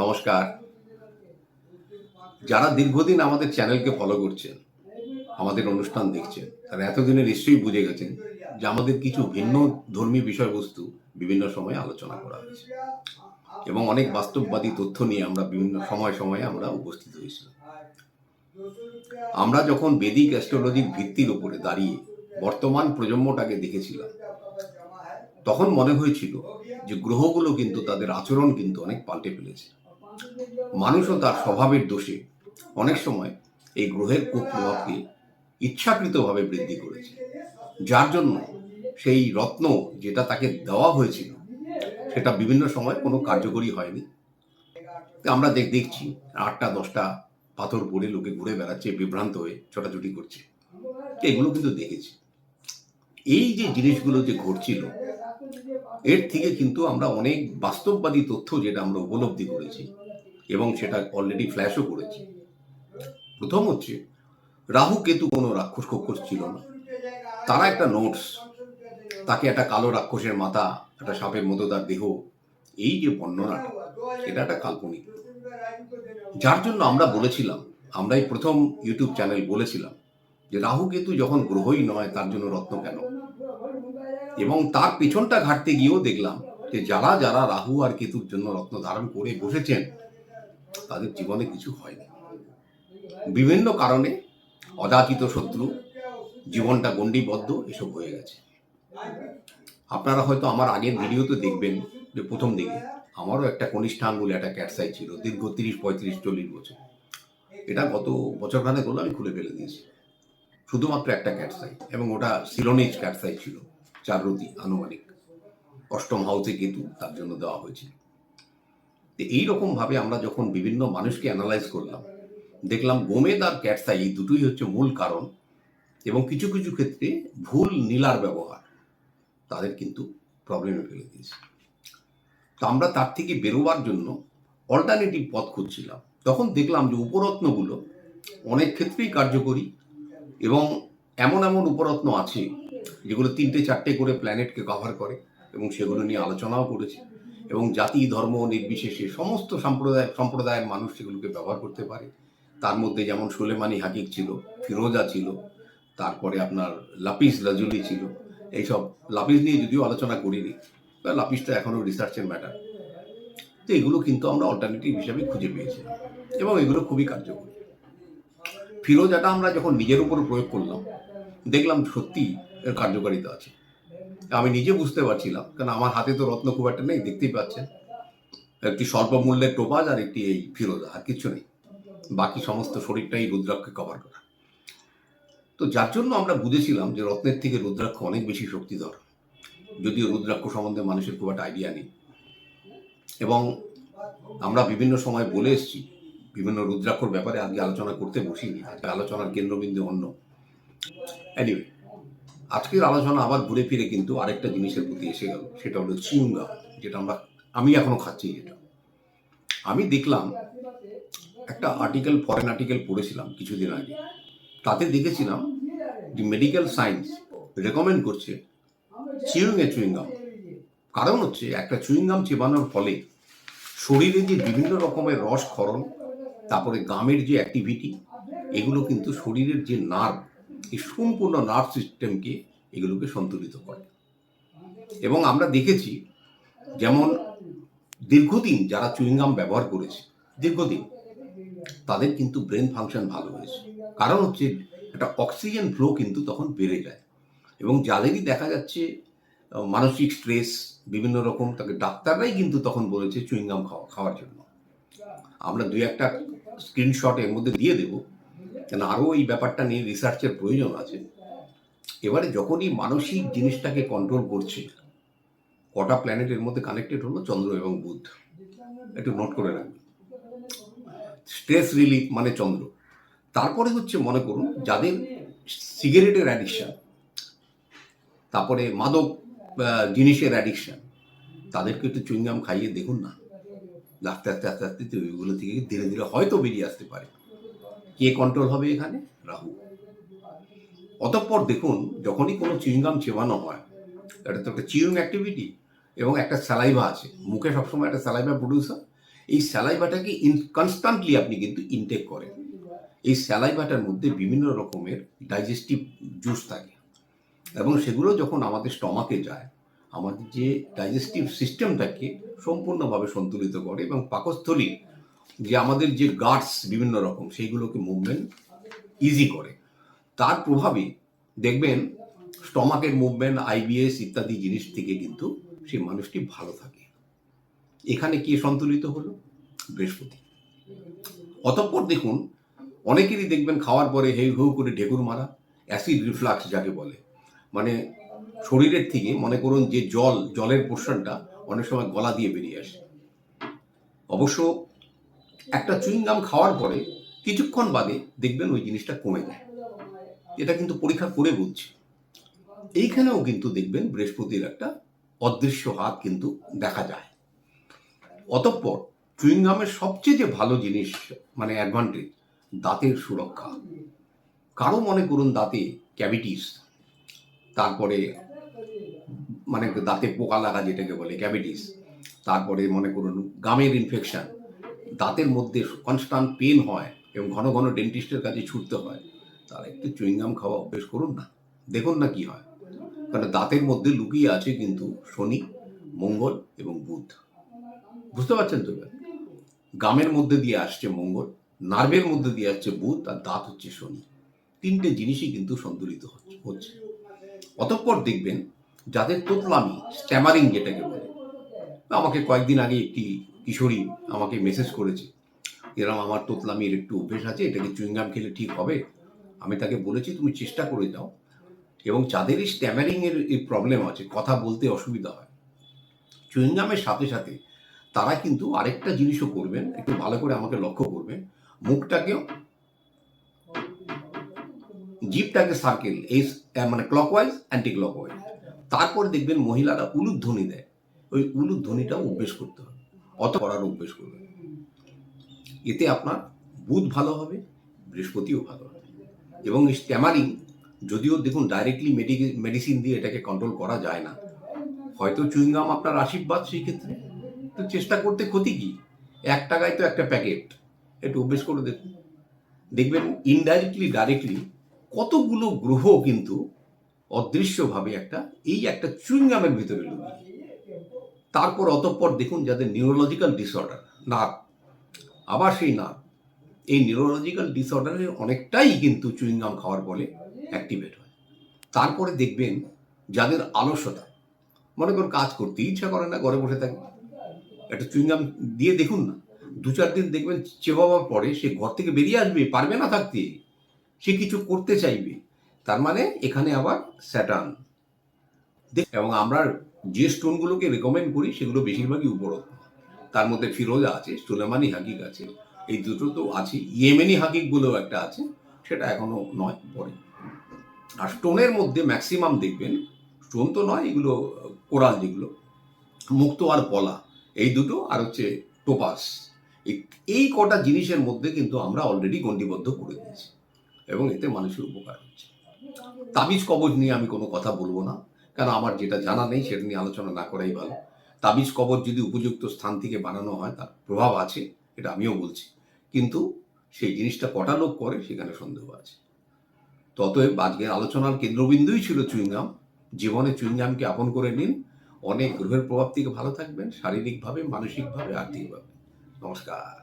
নমস্কার। যারা দীর্ঘদিন আমাদের চ্যানেলকে ফলো করছেন, আমাদের অনুষ্ঠান দেখছেন, তারা এতদিনে নিশ্চয়ই বুঝে গেছেন যে আমাদের কিছু ভিন্ন ধর্মী বিষয়বস্তু বিভিন্ন সময়ে আলোচনা করা হয়েছে। এবং অনেক বাস্তববাদী তথ্য নিয়ে আমরা বিভিন্ন সময় সময়ে আমরা উপস্থিত হয়েছিলাম আমরা যখন বেদিক অ্যাস্ট্রোলজির ভিত্তির উপরে দাঁড়িয়ে বর্তমান প্রজন্মটাকে দেখেছিলাম, তখন মনে হয়েছিল যে গ্রহগুলো কিন্তু তাদের আচরণ কিন্তু অনেক পাল্টে ফেলেছে। মানুষও তার স্বভাবের দোষে। অনেক সময় এই গ্রহের কুপ্রভাবকে ইচ্ছাকৃতভাবে বৃদ্ধি করেছে। যার জন্য সেই রত্ন যেটা তাকে দেওয়া হয়েছিল, সেটা বিভিন্ন সময় কোনো কার্যকরী হয়নি। আমরা দেখ, দেখছি, আটটা, দশটা পাথর পড়ে লোকে ঘুরে বেড়াচ্ছে, বিভ্রান্ত হয়ে ছোটাছুটি করছে। এগুলো কিন্তু দেখেছি। এই যে জিনিসগুলো যে ঘটছিল এর থেকে কিন্তু আমরা অনেক বাস্তববাদী তথ্য যেটা আমরা উপলব্ধি করেছি এবং সেটা অলরেডি ফ্ল্যাশও করেছি। প্রথম হচ্ছে, রাহু কেতু কোনো রাক্ষস কক্ষস ছিল না। তারা একটা নোটস তাকে একটা কালো রাক্ষসের মাথা, একটা সাপের মতো তার দেহ, এই যে বর্ণনাটা, এটা একটা কাল্পনিক। যার জন্য আমরা বলেছিলাম, আমরা এই প্রথম ইউটিউব চ্যানেল বলেছিলাম যে রাহু কেতু যখন গ্রহই নয়, তার জন্য রত্ন কেন? এবং তার পেছনটা ঘাটতে গিয়েও দেখলাম যে যারা যারা রাহু আর কেতুর জন্য রত্ন ধারণ করে বসেছেন, তাদের জীবনে কিছু হয়নি। বিভিন্ন কারণে অযাচিত শত্রু, জীবনটা গণ্ডিবদ্ধ, এসব হয়ে গেছে। আপনারা হয়তো আমার আগের ভিডিওতে দেখবেন যে প্রথম দিকে আমারও একটা কনিষ্ঠান বলে একটা ক্যাটসাই ছিল, দীর্ঘ তিরিশ, পঁয়ত্রিশ, চল্লিশ বছর। এটা গত বছরখানেক হলো আমি খুলে ফেলে দিয়েছি। শুধুমাত্র একটা ক্যাটসাই এবং ওটা সিলোনিজ ক্যাটসাই ছিল। চার রতি আনুমানিক। অষ্টম হাউসে কেতু তার জন্য দেওয়া হয়েছিল। এইরকম ভাবে আমরা যখন বিভিন্ন মানুষকে অ্যানালাইজ করলাম, দেখলাম গোমেদ আর ক্যাটসাই এই দুটোই হচ্ছে মূল কারণ এবং কিছু কিছু ক্ষেত্রে ভুল নীলার ব্যবহার তাদের কিন্তু প্রবলেমে ফেলে দিয়েছে। তো আমরা তার থেকে বেরোবার জন্য অল্টারনেটিভ পথ খুঁজছিলাম। তখন দেখলাম যে উপরত্নগুলো অনেক ক্ষেত্রেই কার্যকরী এবং এমন এমন উপরত্ন আছে যেগুলো তিনটে, চারটে করে প্ল্যানেটকে কভার করে এবং সেগুলো নিয়ে আলোচনাও করেছে এবং জাতি, ধর্ম, নির্বিশেষে সমস্ত সম্প্রদায়, সম্প্রদায়ের মানুষ সেগুলোকে ব্যবহার করতে পারে। তার মধ্যে যেমন সোলেমানি হাকিক ছিল, ফিরোজা ছিল, তারপরে আপনার লাপিস লাজুলি ছিল। এইসব লাপিস নিয়ে যদিও আলোচনা করিনি লাপিসটা এখনও রিসার্চের ম্যাটার তো এগুলো কিন্তু আমরা অল্টারনেটিভ হিসাবে খুঁজে পেয়েছিলাম এবং এগুলো খুবই কার্যকরী। ফিরোজাটা আমরা যখন নিজের উপর প্রয়োগ করলাম, দেখলাম সত্যি এর কার্যকারিতা আছে। আমি নিজে বুঝতে পারছিলাম কারণ আমার হাতে তো রত্ন খুব একটা নেই, দেখতেই পাচ্ছেন। একটি স্বল্প মূল্যের টোপাজ আর একটি এই ফিরোজা, আর কিছু নেই। বাকি সমস্ত শরীরটাই রুদ্রাক্ষে কভার করা। তো যার জন্য আমরা বুঝেছিলাম যে রত্নের থেকে রুদ্রাক্ষ অনেক বেশি শক্তিধর। যদিও রুদ্রাক্ষ সম্বন্ধে মানুষের খুব একটা আইডিয়া নেই। এবং আমরা বিভিন্ন সময় বলে এসেছি, বিভিন্ন রুদ্রাক্ষর ব্যাপারে আজকে আলোচনা করতে বসিনি, আজকে আলোচনার কেন্দ্রবিন্দু অন্য। এনিওয়ে আজকের আলোচনা আবার ঘুরে ফিরে কিন্তু আরেকটা জিনিসের প্রতি এসে গেল, সেটা হলো চিউঙ্গা যেটা আমরা, আমি এখনও খাচ্ছি যেটা আমি দেখলাম একটা আর্টিকেল ফরেন আর্টিকেল পড়েছিলাম কিছুদিন আগে। তাতে দেখেছিলাম যে মেডিকেল সায়েন্স রেকমেন্ড করছে চিউইং এ চুইংগাম। কারণ হচ্ছে একটা চুইংগাম চেবানোর ফলে শরীরে যে বিভিন্ন রকমের রস ক্ষরণ, তারপরে গামের যে অ্যাক্টিভিটি এগুলো কিন্তু শরীরের যে নার্ভ এই সম্পূর্ণ নার্ভ সিস্টেমকে এগুলোকে সন্তুলিত করে। এবং আমরা দেখেছি, যেমন দীর্ঘদিন যারা চুইংগাম ব্যবহার করেছে, দীর্ঘদিন, তাদের কিন্তু ব্রেন ফাংশন ভালো হয়েছে। কারণ হচ্ছে, একটা অক্সিজেন ফ্লো কিন্তু তখন বেড়ে যায়। এবং যাদেরই দেখা যাচ্ছে মানসিক স্ট্রেস বিভিন্ন রকম, তাকে ডাক্তাররাই কিন্তু তখন বলেছে চুইংগাম খাওয়া, খাওয়ার জন্য। আমরা দুই একটা স্ক্রিনশট এর মধ্যে দিয়ে দেবো। কেন আরও এই ব্যাপারটা নিয়ে রিসার্চের প্রয়োজন আছে। এবারে যখনই মানসিক জিনিসটাকে কন্ট্রোল করছে, কটা প্ল্যানেটের মধ্যে কানেক্টেড হলো? চন্দ্র এবং বুধ। একটু নোট করে রাখবেন স্ট্রেস রিলিফ মানে চন্দ্র। তারপরে হচ্ছে মনে করুন, যাদের সিগারেটের অ্যাডিকশান তারপরে মাদক জিনিসের অ্যাডিকশান তাদেরকে একটু চুইংগাম খাইয়ে দেখুন না। আস্তে আস্তে আস্তে আস্তে ওইগুলো থেকে ধীরে ধীরে হয়তো বেরিয়ে আসতে পারে। কে কন্ট্রোল হবে এখানে? রাহু। অতঃপর দেখুন, যখনই কোনো চুইংগাম চেবানো হয়, এটা তো একটা চিউইং অ্যাক্টিভিটি এবং একটা স্যালাইভা আছে। মুখে সবসময় একটা স্যালাইভা প্রডিউসার এই স্যালাইভাটাকে ইন কনস্ট্যান্টলি আপনি কিন্তু ইনটেক করেন। এই স্যালাইভাটার মধ্যে বিভিন্ন রকমের ডাইজেস্টিভ জুস থাকে। এবং সেগুলো যখন আমাদের স্টমাকে যায়, আমাদের যে ডাইজেস্টিভ সিস্টেমটাকে সম্পূর্ণভাবে সন্তুলিত করে এবং পাকস্থলীর যে আমাদের যে গার্ডস বিভিন্ন রকম, সেইগুলোকে মুভমেন্ট ইজি করে। তার প্রভাবে দেখবেন স্টমাকের মুভমেন্ট আইবিএস ইত্যাদি জিনিস থেকে কিন্তু সেই মানুষটি ভালো থাকে। এখানে কে সন্তুলিত হলো? বৃহস্পতি। অতঃপর দেখুন, অনেকেরই দেখবেন খাওয়ার পরে হেউ হেউ করে ঢেকুর মারা অ্যাসিড রিফ্লাক্স যাকে বলে। মানে শরীরের থেকে মনে করুন যে জল, জলের পোর্শনটা অনেক সময় গলা দিয়ে বেরিয়ে আসে। অবশ্য একটা চুইংগাম খাওয়ার পরে কিছুক্ষণ বাদে দেখবেন ওই জিনিসটা কমে যায়। এটা কিন্তু পরীক্ষা করে বলছি। এইখানেও কিন্তু দেখবেন বৃহস্পতির একটা অদৃশ্য হাত কিন্তু দেখা যায়। অতঃপর চুইংগামের সবচেয়ে যে ভালো জিনিস মানে অ্যাডভান্টেজ দাঁতের সুরক্ষা। কারও মনে করুন দাঁতে ক্যাভিটিস তারপরে মানে দাঁতে পোকা লাগা যেটাকে বলে ক্যাভিটিস তারপরে মনে করুন গামের ইনফেকশন দাঁতের মধ্যে কনস্ট্যান্ট পেন হয় এবং ঘন ঘন ডেন্টিস্টের কাছে ছুটতে হয়, তারা একটু চুইংগাম খাওয়া অভ্যেস করুন না, দেখুন না কি হয়। কারণ দাঁতের মধ্যে লুকিয়ে আছে কিন্তু শনি, মঙ্গল এবং বুধ। বুঝতে পারছেন তো গামের মধ্যে দিয়ে আসছে মঙ্গল, নার্ভের মধ্যে দিয়ে আসছে বুধ আর দাঁত হচ্ছে শনি। তিনটে জিনিসই কিন্তু সন্তুলিত হচ্ছে- অতঃপর দেখবেন যাদের তোতলামি স্ট্যামারিং যেটাকে বলে, আমাকে কয়েকদিন আগে একটি কিশোরী আমাকে মেসেজ করেছে। এরকম আমার তোতলামির একটু অভ্যেস আছে, এটাকে চুইংগাম খেলে ঠিক হবে। আমি তাকে বলেছি, তুমি চেষ্টা করে যাও। এবং যাদের এই স্ট্যামারিং এর এই প্রবলেম আছে, কথা বলতে অসুবিধা হয়। চুইংগামের সাথে সাথে তারা কিন্তু আরেকটা জিনিসও করবেন, একটু ভালো করে আমাকে লক্ষ্য করবেন। মুখটাকেও জিপটাকে সার্কেল এই মানে ক্লকওয়াইজ অ্যান্টি ক্লকওয়াইজ তারপর দেখবেন মহিলারা উলুধ্বনি দেয়। ওই উলুধ্বনিটাও অভ্যেস করতে হবে অত করার অভ্যেস করবে এতে আপনার বুধ ভালো হবে, বৃহস্পতিও ভালো হবে। এবং এই যদিও দেখুন ডাইরেক্টলি মেডিসিন দিয়ে এটাকে কন্ট্রোল করা যায় না, হয়তো চুইংগাম আপনার আশীর্বাদ সেই ক্ষেত্রে। তো চেষ্টা করতে ক্ষতি কি? এক টাকায় তো একটা প্যাকেট একটু অভ্যেস করে দেখুন। দেখবেন ইনডাইরেক্টলি ডাইরেক্টলি কতগুলো গ্রহ কিন্তু অদৃশ্যভাবে একটা, এই একটা চুইংগামের ভিতরে লুকিয়ে। তারপর অতঃপর দেখুন যাদের নিউরোলজিক্যাল ডিসঅর্ডার নার্ভ আবার সেই নার্ভ এই নিউরোলজিক্যাল ডিসঅর্ডারের অনেকটাই কিন্তু চুইংগাম খাওয়ার ফলে অ্যাক্টিভেট হয়। তারপরে দেখবেন যাদের আলস্যতা, মনে করুন কাজ করতে ইচ্ছা করে না, ঘরে বসে থাকে, একটা চুইংগাম দিয়ে দেখুন না, দু চার দিন দেখবেন চেবাবার পরে সে ঘর থেকে বেরিয়ে আসবে, পারবে না থাকতে, সে কিছু করতে চাইবে, তার মানে এখানে আবার স্যাটার্ন। এবং আমরা যে স্টোনগুলোকে রেকমেন্ড করি, সেগুলো বেশিরভাগই উপরোক্ত। তার মধ্যে ফিরোজা আছে, সুলেমানি হাকিক আছে, এই দুটো তো আছে। ইয়েমেনি হাকিক বলেও একটা আছে, সেটা এখনও নয়, পরে। আর স্টোনের মধ্যে ম্যাক্সিমাম দেখবেন, স্টোন তো নয়, এগুলো কোরাল যেগুলো, মুক্ত আর পলা, এই দুটো আর হচ্ছে টোপাস। এই কটা জিনিসের মধ্যে কিন্তু আমরা অলরেডি গণ্ডিবদ্ধ করে দিয়েছি, এবং এতে মানুষের উপকার হচ্ছে। তাবিজ কবজ নিয়ে আমি কোনো কথা বলব না। কারণ আমার যেটা জানা নেই সেটা নিয়ে আলোচনা না করাই ভালো। তাবিজ কবর যদি উপযুক্ত স্থান থেকে বানানো হয়, তার প্রভাব আছে, এটা আমিও বলছি। কিন্তু সেই জিনিসটা কটা লোক করে সেখানে সন্দেহ আছে। ততএব আজকের আলোচনার কেন্দ্রবিন্দুই ছিল চুইংগাম। জীবনে চুইংগামকে আপন করে নিন। অনেক গ্রহের প্রভাব থেকে ভালো থাকবেন, শারীরিকভাবে, মানসিকভাবে, আর্থিকভাবে। নমস্কার।